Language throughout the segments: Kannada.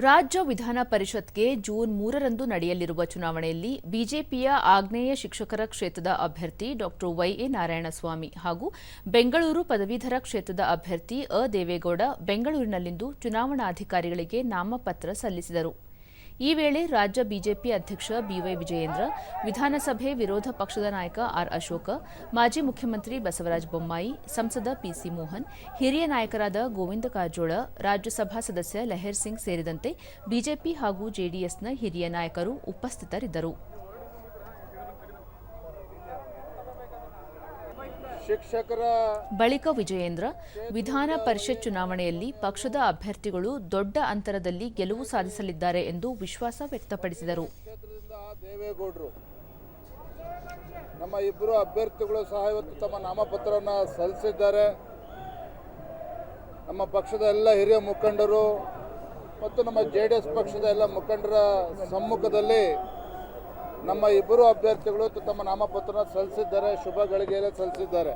ರಾಜ್ಯ ವಿಧಾನ ಪರಿಷತ್ಗೆ ಜೂನ್ ಮೂರರಂದು ನಡೆಯಲಿರುವ ಚುನಾವಣೆಯಲ್ಲಿ ಬಿಜೆಪಿಯ ಆಗ್ನೇಯ ಶಿಕ್ಷಕರ ಕ್ಷೇತ್ರದ ಅಭ್ಯರ್ಥಿ ಡಾ ವೈಎ ನಾರಾಯಣಸ್ವಾಮಿ ಹಾಗೂ ಬೆಂಗಳೂರು ಪದವೀಧರ ಕ್ಷೇತ್ರದ ಅಭ್ಯರ್ಥಿ ಅ ದೇವೇಗೌಡ ಬೆಂಗಳೂರಿನಲ್ಲಿಂದು ಚುನಾವಣಾಧಿಕಾರಿಗಳಿಗೆ ನಾಮಪತ್ರ ಸಲ್ಲಿಸಿದರು. ಈ ವೇಳೆ ರಾಜ್ಯ ಬಿಜೆಪಿ ಅಧ್ಯಕ್ಷ ಬಿವೈ ವಿಜಯೇಂದ್ರ, ವಿಧಾನಸಭೆ ವಿರೋಧ ಪಕ್ಷದ ನಾಯಕ ಆರ್ ಅಶೋಕ, ಮಾಜಿ ಮುಖ್ಯಮಂತ್ರಿ ಬಸವರಾಜ ಬೊಮ್ಮಾಯಿ, ಸಂಸದ ಪಿಸಿ ಮೋಹನ್, ಹಿರಿಯ ನಾಯಕರಾದ ಗೋವಿಂದ ಕಾರಜೋಳ, ರಾಜ್ಯಸಭಾ ಸದಸ್ಯ ಲೆಹರ್ ಸಿಂಗ್ ಸೇರಿದಂತೆ ಬಿಜೆಪಿ ಹಾಗೂ ಜೆಡಿಎಸ್ನ ಹಿರಿಯ ನಾಯಕರು ಉಪಸ್ಥಿತರಿದ್ದರು. ಬಳಿಕ ವಿಜಯೇಂದ್ರ ವಿಧಾನ ಪರಿಷತ್ ಚುನಾವಣೆಯಲ್ಲಿ ಪಕ್ಷದ ಅಭ್ಯರ್ಥಿಗಳು ದೊಡ್ಡ ಅಂತರದಲ್ಲಿ ಗೆಲುವು ಸಾಧಿಸಲಿದ್ದಾರೆ ಎಂದು ವಿಶ್ವಾಸ ವ್ಯಕ್ತಪಡಿಸಿದರು. ದೇವೇಗೌಡರು ನಮ್ಮ ಇಬ್ಬರು ಅಭ್ಯರ್ಥಿಗಳು ಸಹ ಇವತ್ತು ತಮ್ಮ ನಾಮಪತ್ರವನ್ನು ಸಲ್ಲಿಸಿದ್ದಾರೆ. ನಮ್ಮ ಪಕ್ಷದ ಎಲ್ಲ ಹಿರಿಯ ಮುಖಂಡರು ಮತ್ತು ನಮ್ಮ ಜೆ ಡಿ ಎಸ್ ಪಕ್ಷದ ಎಲ್ಲ ಮುಖಂಡರ ಸಮ್ಮುಖದಲ್ಲಿ ನಮ್ಮ ಇಬ್ಬರು ಅಭ್ಯರ್ಥಿಗಳು ತ- ತಮ್ಮ ನಾಮಪತ್ರ ಸಲ್ಲಿಸಿದ್ದಾರೆ ಶುಭ ಗಳಿಗೆಯಲ್ಲಿ ಸಲ್ಲಿಸಿದ್ದಾರೆ.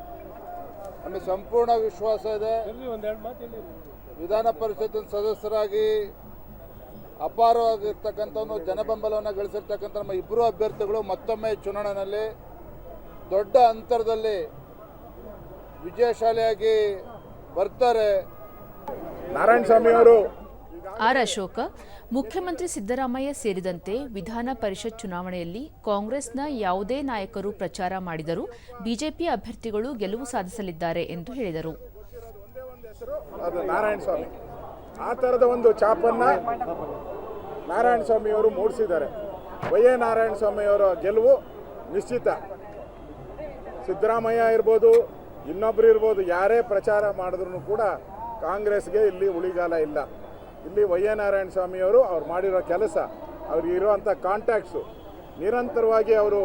ನಮಗೆ ಸಂಪೂರ್ಣ ವಿಶ್ವಾಸ ಇದೆ. ವಿಧಾನ ಪರಿಷತ್ತಿನ ಸದಸ್ಯರಾಗಿ ಅಪಾರವಾಗಿರ್ತಕ್ಕಂಥ ಒಂದು ಜನಬೆಂಬಲವನ್ನು ಗಳಿಸಿರ್ತಕ್ಕಂಥ ನಮ್ಮ ಇಬ್ಬರು ಅಭ್ಯರ್ಥಿಗಳು ಮತ್ತೊಮ್ಮೆ ಚುನಾವಣೆಯಲ್ಲಿ ದೊಡ್ಡ ಅಂತರದಲ್ಲಿ ವಿಜಯಶಾಲಿಯಾಗಿ ಬರ್ತಾರೆ. ನಾರಾಯಣ ಸ್ವಾಮಿ ಅವರು ಆರ್ ಅಶೋಕ, ಮುಖ್ಯಮಂತ್ರಿ ಸಿದ್ದರಾಮಯ್ಯ ಸೇರಿದಂತೆ ವಿಧಾನ ಪರಿಷತ್ ಚುನಾವಣೆಯಲ್ಲಿ ಕಾಂಗ್ರೆಸ್ನ ಯಾವುದೇ ನಾಯಕರು ಪ್ರಚಾರ ಮಾಡಿದರೂ ಬಿಜೆಪಿ ಅಭ್ಯರ್ಥಿಗಳು ಗೆಲುವು ಸಾಧಿಸಲಿದ್ದಾರೆ ಎಂದು ಹೇಳಿದರು. ಆ ಥರದ ಒಂದು ಚಾಪನ್ನು ನಾರಾಯಣ ಸ್ವಾಮಿಯವರು ಮೂಡಿಸಿದ್ದಾರೆ. ವೈ ಎ ನಾರಾಯಣ ಸ್ವಾಮಿಯವರ ಗೆಲುವು ನಿಶ್ಚಿತ. ಸಿದ್ದರಾಮಯ್ಯ ಇರ್ಬೋದು, ಇನ್ನೊಬ್ರು ಇರ್ಬೋದು, ಯಾರೇ ಪ್ರಚಾರ ಮಾಡಿದ್ರು ಕೂಡ ಕಾಂಗ್ರೆಸ್ಗೆ ಇಲ್ಲಿ ಉಳಿಗಾಲ ಇಲ್ಲ. ಇಲ್ಲಿ ವೈ ನಾರಾಯಣ ಸ್ವಾಮಿಯವರು ಅವ್ರು ಮಾಡಿರೋ ಕೆಲಸ, ಅವ್ರಿಗೆ ಕಾಂಟ್ಯಾಕ್ಟ್ಸು ನಿರಂತರವಾಗಿ ಅವರು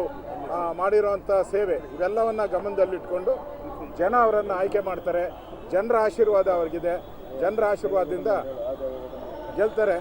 ಮಾಡಿರೋವಂಥ ಸೇವೆ, ಇವೆಲ್ಲವನ್ನು ಗಮನದಲ್ಲಿಟ್ಕೊಂಡು ಜನ ಅವರನ್ನು ಆಯ್ಕೆ ಮಾಡ್ತಾರೆ. ಜನರ ಆಶೀರ್ವಾದ ಅವ್ರಿಗಿದೆ. ಜನರ ಆಶೀರ್ವಾದದಿಂದ ಗೆಲ್ತಾರೆ.